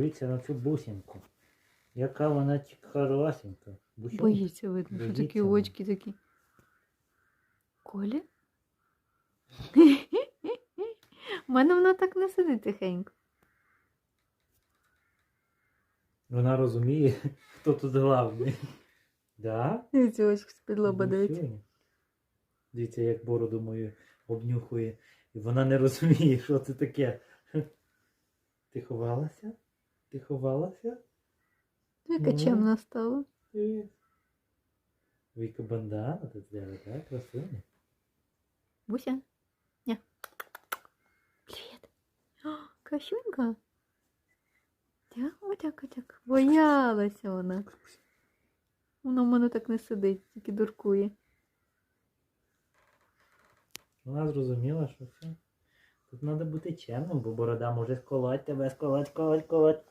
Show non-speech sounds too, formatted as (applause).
Дивіться на цю бусинку. Яка вона хорошенька. Бусинка. Боїться видно, що такі вона. очки такі. Коля? (laughs) У мене вона так не сидить тихенько. Вона розуміє, (laughs) хто тут главний. (laughs) Да? Дивіться, очки з-під лоба дивиться. Дивіться, як бороду мою обнюхує. І вона не розуміє, що це таке. Ти ховалася? Ти ховалася? Яка Ну. чемна стала. Віка бандана тут взяла, так? Красуня. Буся? Ня. Привіт. О, Касюнька. Дяка, дяка, дяка. Боялася вона. Вона в мене так не сидить, тільки дуркує. Вона зрозуміла, що все. Тут треба бути чемним, бо борода може сколоть тебе, сколоть, колоть, колоть.